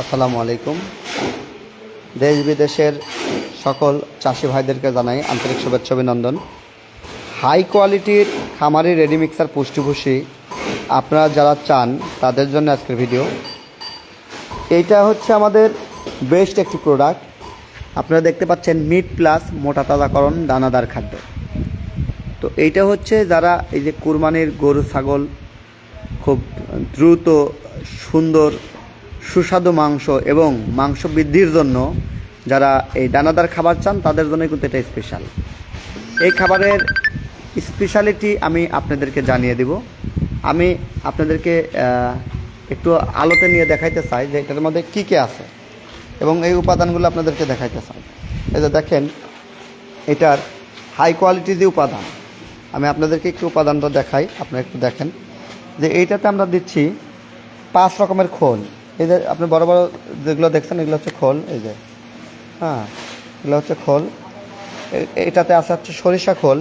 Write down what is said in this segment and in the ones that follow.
আসসালামু আলাইকুম। দেশ বিদেশের সকল চাষি ভাইদেরকে জানাই আন্তরিক শুভেচ্ছা অভিনন্দন। হাই কোয়ালিটির খামারি রেডি মিক্সার পুষ্টিভূষি, আপনারা যারা চান তাদের জন্য আজকের ভিডিও। এইটা হচ্ছে আমাদের বেস্ট একটি প্রোডাক্ট আপনারা দেখতে পাচ্ছেন মিট প্লাস মোটা তাজাকরণ দানাদার খাদ্য। তো এইটা হচ্ছে যারা এই যে কুরবানির গরু, ছাগল খুব দ্রুত, সুন্দর সুস্বাদু মাংস এবং মাংস বৃদ্ধির জন্য যারা এই দানাদার খাবার চান, তাদের জন্য কিন্তু এটা স্পেশাল এই খাবারের স্পেশালিটি আমি আপনাদেরকে জানিয়ে দিব। আমি আপনাদেরকে একটু আলোতে নিয়ে দেখাইতে চাই যে এটার মধ্যে কী কী আছে এবং এই উপাদানগুলো আপনাদেরকে দেখাইতে চাই। এই যে দেখেন, এটার হাই কোয়ালিটি যে উপাদান, আমি আপনাদেরকে একটু উপাদানটা দেখাই, আপনারা একটু দেখেন। যে এইটাতে আমরা দিচ্ছি পাঁচ রকমের খোল। এই যে আপনি বড় বড় যেগুলো দেখছেন, এগুলো হচ্ছে খোল, এই যে। হ্যাঁ এগুলো হচ্ছে খোল। এটাতে আসা হচ্ছে সরিষা খোল।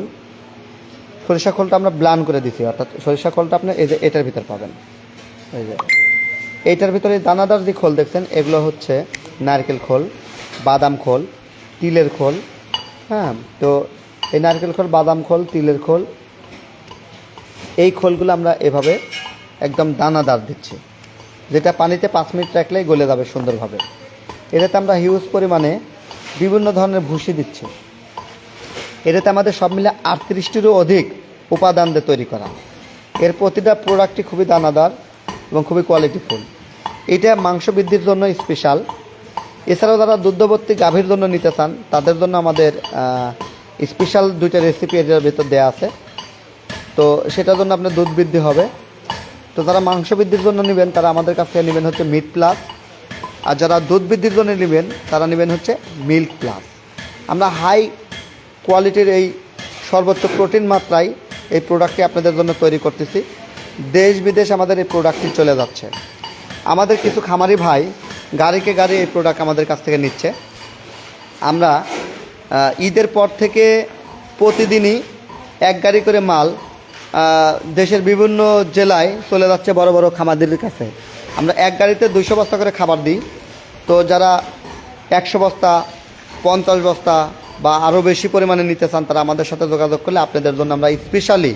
সরিষা খোলটা আমরা ব্লান করে দিছি, অর্থাৎ সরিষা খোলটা আপনি এই যে এটার ভিতর পাবেন। এই যে। এইটার ভিতরে দানাদার যে খোল দেখছেন, এগুলো হচ্ছে নারকেল খোল, বাদাম খোল, তিলের খোল। হ্যাঁ তো এই নারকেল খোল, বাদাম খোল, তিলের খোল, এই খোলগুলো আমরা এভাবে একদম দানাদার দিচ্ছি। যেটা পানিতে পাঁচ মিনিট রাখলেই গলে যাবে সুন্দরভাবে। এটাতে আমরা হিউজ পরিমাণে বিভিন্ন ধরনের ভুসি দিচ্ছি। এটাতে আমাদের সব মিলে আটত্রিশটিরও অধিক উপাদান দিয়ে তৈরি করা। এর প্রতিটা প্রোডাক্টটি খুবই দানাদার এবং খুবই কোয়ালিটিফুল এটা মাংস বৃদ্ধির জন্য স্পেশাল এছাড়াও যারা দুগ্ধবর্তী গাভীর জন্য নিতে চান, তাদের জন্য আমাদের স্পেশাল দুইটা রেসিপি এটার ভিতর দেওয়া আছে। তো সেটার জন্য আপনার দুধ বৃদ্ধি হবে। তো যারা মাংস বৃদ্ধির জন্য নেবেন, তারা আমাদের কাছ থেকে নেবেন হচ্ছে মিট প্লাস আর যারা দুধ বৃদ্ধির জন্য নেবেন, তারা নেবেন হচ্ছে মিল্ক প্লাস আমরা হাই কোয়ালিটির এই সর্বোচ্চ প্রোটিন মাত্রায় এই প্রোডাক্টটি আপনাদের জন্য তৈরি করতেছি। দেশ বিদেশ আমাদের এই প্রোডাক্টটি চলে যাচ্ছে। আমাদের কিছু খামারি ভাই গাড়িকে গাড়ি এই প্রোডাক্ট আমাদের কাছ থেকে নিচ্ছে। আমরা ঈদের পর থেকে প্রতিদিনই এক গাড়ি করে মাল দেশের বিভিন্ন জেলায় চলে যাচ্ছে বড় বড় খামারদের কাছে। আমরা এক গাড়িতে দুশো বস্তা করে খাবার দিই। তো যারা একশো বস্তা, পঞ্চাশ বস্তা বা আরও বেশি পরিমাণে নিতে চান, তারা আমাদের সাথে যোগাযোগ করলে আপনাদের জন্য আমরা স্পেশালি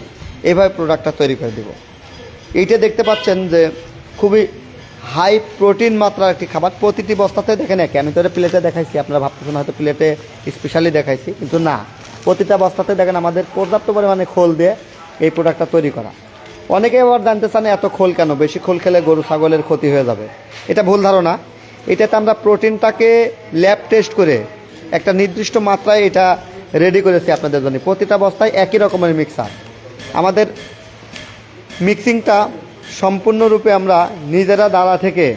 এইভাবে প্রোডাক্টটা তৈরি করে দেবো। এইটা দেখতে পাচ্ছেন যে খুবই হাই প্রোটিন মাত্রার একটি খাবার। প্রতিটি বস্তাতে দেখেন একে, আমি তো প্লেটে দেখাইছি, আপনারা ভাবতেছেন হয়তো প্লেটে স্পেশালি দেখাইছি, কিন্তু না। প্রতিটা বস্তাতে দেখেন আমাদের পর্যাপ্ত পরিমাণে খোল দিয়ে এই প্রোডাক্টটা তৈরি করা। অনেকে আবার জানতে চান, এত খোল কেন? বেশি খোল খেলে গরু, ছাগলের ক্ষতি হয়ে যাবে। এটা ভুল ধারণা। এটাতে আমরা প্রোটিনটাকে ল্যাব টেস্ট করে একটা নির্দিষ্ট মাত্রায় এটা রেডি করেছি আপনাদের জন্য। প্রতিটা বস্তায় একই রকমের মিক্সার আমাদের মিক্সিংটা সম্পূর্ণরূপে আমরা নিজেরা দাঁড়া থেকে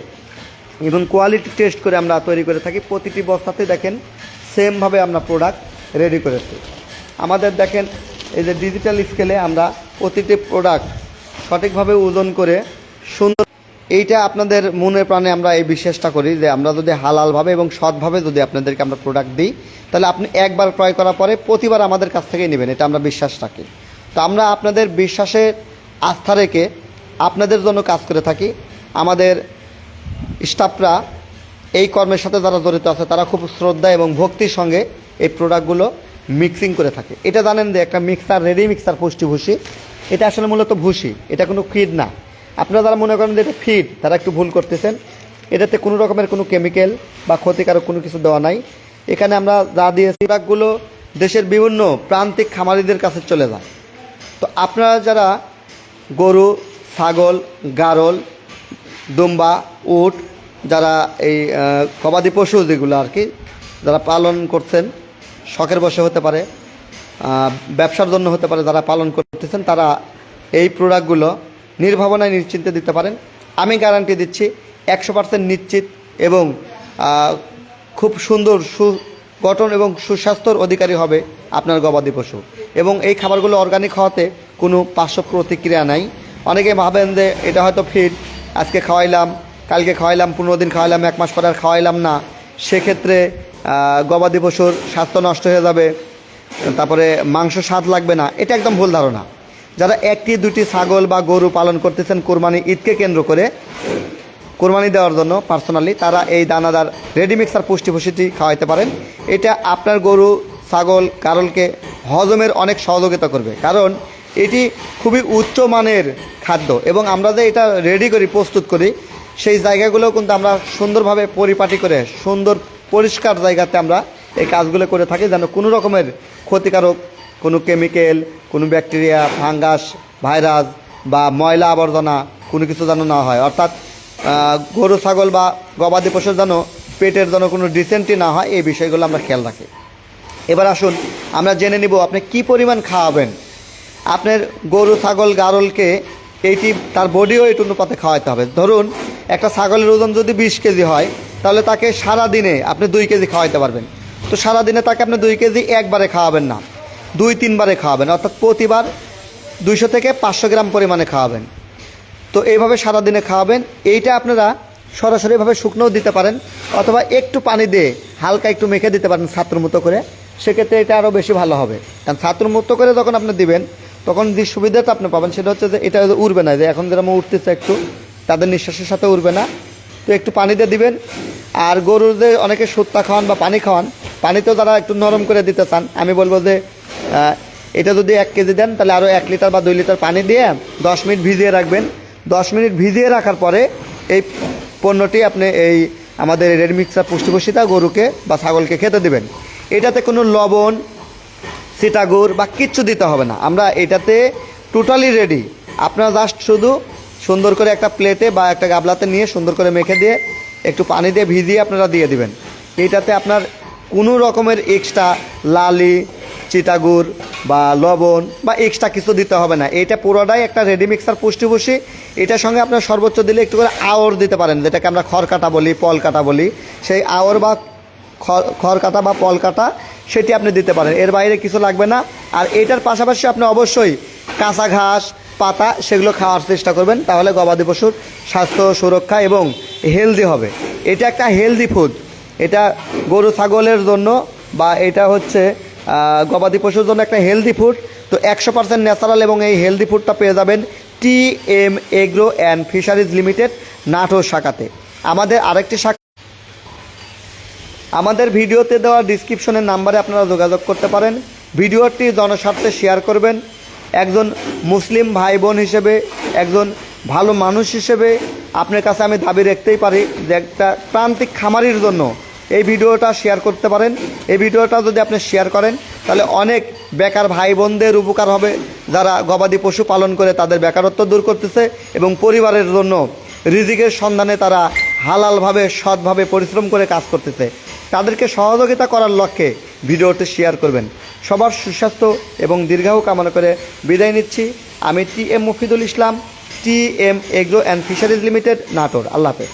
এবং কোয়ালিটি টেস্ট করে আমরা তৈরি করে থাকি। প্রতিটি বস্তাতে দেখেন সেমভাবে আমরা প্রোডাক্ট রেডি করেছি। আমাদের দেখেন এই যে ডিজিটাল স্কেলে আমরা প্রতিটি প্রোডাক্ট সঠিকভাবে ওজন করে সুন্দর এইটা আপনাদের মনে প্রাণে আমরা এই বিশ্বাসটা করি যে আমরা যদি হালালভাবে এবং সৎভাবে যদি আপনাদেরকে আমরা প্রোডাক্ট দিই, তাহলে আপনি একবার ক্রয় করার পরে প্রতিবার আমাদের কাছ থেকেই নেবেন, এটা আমরা বিশ্বাস রাখি। তো আমরা আপনাদের বিশ্বাসে আস্থা রেখে আপনাদের জন্য কাজ করে থাকি। আমাদের স্টাফরা এই কর্মের সাথে যারা জড়িত আছে, তারা খুব শ্রদ্ধা এবং ভক্তির সঙ্গে এই প্রোডাক্টগুলো মিক্সিং করে থাকে। এটা জানেন যে একটা মিক্সার রেডি মিক্সার পুষ্টি ভুসি এটা আসলে মূলত ভুষি, এটা কোনো ফিড না। আপনারা যারা মনে করেন যে এটা ফিড তারা একটু ভুল করতেছেন। এটাতে কোনো রকমের কোনো কেমিক্যাল বা ক্ষতিকারক কোনো কিছু দেওয়া নাই। এখানে আমরা যা দিয়েছি প্রোডাক্টগুলো দেশের বিভিন্ন প্রান্তিক খামারিদের কাছে চলে যায়। তো আপনারা যারা গরু, ছাগল, গারল, দুম্বা, উট, যারা এই গবাদি পশু যেগুলো আর কি, যারা পালন করছেন শখের বসে হতে পারে ব্যবসার জন্য হতে পারে যারা পালন করতেছেন, তারা এই প্রোডাক্টগুলো নির্ভাবনায় নিশ্চিন্তে দিতে পারেন। আমি গ্যারান্টি দিচ্ছি একশো পার্সেন্ট নিশ্চিত এবং খুব সুন্দর সু গঠন এবং সুস্বাস্থ্যর অধিকারী হবে আপনার গবাদি পশু। এবং এই খাবারগুলো অর্গানিক হওয়াতে কোনো পার্শ্ব প্রতিক্রিয়া নাই। অনেকে ভাবেন যে এটা হয়তো ফিট আজকে খাওয়াইলাম, কালকে খাওয়াইলাম, পনেরো দিন খাওয়াইলাম, এক মাস পরে আর খাওয়াইলাম না। সেক্ষেত্রে গবাদি পশুর স্বাস্থ্য নষ্ট হয়ে যাবে, তারপরে মাংস স্বাদ লাগবে না, এটা একদম ভুল ধারণা। যারা একটি, দুটি ছাগল বা গরু পালন করতেছেন কোরবানি ঈদকে কেন্দ্র করে, কোরবানি দেওয়ার জন্য পার্সোনালি তারা এই দানাদার রেডি মিক্সার পুষ্টি পুষ্টিটি খাওয়াইতে পারেন। এটা আপনার গরু, ছাগল, কারলকে হজমের অনেক সহযোগিতা করবে। কারণ এটি খুবই উচ্চ মানের খাদ্য এবং আমরা যে এটা রেডি করি, প্রস্তুত করি, সেই জায়গাগুলো কিন্তু আমরা সুন্দরভাবে পরিপাটি করে, সুন্দর পরিষ্কার জায়গাতে আমরা এই কাজগুলো করে থাকি যেন কোনো রকমের ক্ষতিকারক কোনো কেমিক্যাল, কোনো ব্যাকটেরিয়া, ফাঙ্গাস, ভাইরাস বা ময়লা আবর্জনা কোনো কিছু যেন না হয়। অর্থাৎ গরু, ছাগল বা গবাদি পশুর যেন পেটের যেন কোনো ডিসেন্টি না হয়, এই বিষয়গুলো আমরা খেয়াল রাখি। এবার আসুন, আমরা জেনে নিব আপনি কি পরিমাণ খাওয়াবেন। আপনার গরু, ছাগল, গারলকে এইটি তার বডি ওয়েট অনুপাতে খাওয়াতে হবে। ধরুন, একটা ছাগলের ওজন যদি বিশ কেজি হয় তাহলে তাকে সারা দিনে আপনি দুই কেজি খাওয়াইতে পারবেন। তো সারা দিনে তাকে আপনি দুই কেজি একবারে খাওয়াবেন না। দুই তিনবারে খাওয়াবেন, অর্থাৎ প্রতিবার দুইশো থেকে পাঁচশো গ্রাম পরিমাণে খাওয়াবেন। তো এইভাবে সারাদিনে খাওয়াবেন। এইটা আপনারা সরাসরিভাবে শুকনোও দিতে পারেন, অথবা একটু পানি দিয়ে হালকা একটু মেখে দিতে পারেন ছাত্র মতো করে। সেক্ষেত্রে এটা আরও বেশি ভালো হবে। কারণ ছাত্র মুক্ত করে যখন আপনি দিবেন, তখন যে সুবিধাটা আপনি পাবেন সেটা হচ্ছে যে এটা উড়বে না, যে এখন যেরকম উঠতেছে একটু, তাদের নিঃশ্বাসের সাথে উড়বে না। তো একটু পানি দিয়ে দিবেন। আর গরুর যে অনেকে সুত্তা খাওয়ান বা পানি খাওয়ান, পানিতেও তারা একটু নরম করে দিতে চান, আমি বলব যে এটা যদি এক কেজি দেন, তাহলে আরও এক লিটার বা দুই লিটার পানি দিয়ে দশ মিনিট ভিজিয়ে রাখবেন। দশ মিনিট ভিজিয়ে রাখার পরে এই পণ্যটি আপনি এই আমাদের রেড মিক্সার পুষ্টিপুষ্টিতা গরুকে বা ছাগলকে খেতে দেবেন। এটাতে কোনো লবণ সিটাগুড় বা কিচ্ছু দিতে হবে না। আমরা এটাতে টোটালি রেডি আপনারা জাস্ট শুধু সুন্দর করে একটা প্লেটে বা একটা গাবলাতে নিয়ে সুন্দর করে মেখে দিয়ে একটু পানি দিয়ে ভিজিয়ে আপনারা দিয়ে দিবেন। এইটাতে আপনার কোনো রকমের এক্সট্রা লালি চিটাগুড় বা লবণ বা এক্সট্রা কিছু দিতে হবে না। এটা পুরোটাই একটা রেডি মিক্সার পুষ্টি পুষ্টি এটার সঙ্গে আপনার সর্বোচ্চ দিলে একটু করে আওর দিতে পারেন, যেটাকে আমরা খড় কাটা বলি পল কাটা বলি। সেই আওর বা খড়- খড় কাটা বা পল কাটা সেটি আপনি দিতে পারেন। এর বাইরে কিছু লাগবে না। আর এটার পাশাপাশি আপনি অবশ্যই কাঁচা ঘাস পাতা সেগুলো খাওয়ার চেষ্টা করবেন, তাহলে গবাদি পশুর স্বাস্থ্য সুরক্ষা এবং হেলদি হবে। এটা একটা হেলদি ফুড এটা গরু, ছাগলের জন্য বা এটা হচ্ছে গবাদি পশুর জন্য একটা হেলদি ফুড তো একশো পার্সেন্ট ন্যাচারাল এবং এই হেলদি ফুডটা পেয়ে যাবেন T M agro and fisheries limited Natore শাখাতে। আমাদের আরেকটি শাখা আমাদের ভিডিওতে দেওয়া ডিসক্রিপশনের নাম্বারে আপনারা যোগাযোগ করতে পারেন। ভিডিওটি জনস্বার্থে শেয়ার করবেন। একজন মুসলিম ভাই বোন হিসেবে, একজন ভালো মানুষ হিসেবে আপনার কাছে আমি দাবি রাখতেই পারি যে একটা প্রান্তিক খামারির জন্য এই ভিডিওটা শেয়ার করতে পারেন। এই ভিডিওটা যদি আপনি শেয়ার করেন, তাহলে অনেক বেকার ভাই বোনদের উপকার হবে। যারা গবাদি পশু পালন করে তাদের বেকারত্ব দূর করতেছে এবং পরিবারের জন্য রিজিকের সন্ধানে তারা হালালভাবে, সৎভাবে পরিশ্রম করে কাজ করতেছে। তাদেরকে সহযোগিতা করার লক্ষ্যে ভিডিওটি শেয়ার করবেন। সবার সুস্বাস্থ্য এবং দীর্ঘায়ু কামনা করে বিদায় নিচ্ছি। আমি T M Mofidul Islam T M agro and fisheries limited, Natore. আল্লাহ হাফেজ।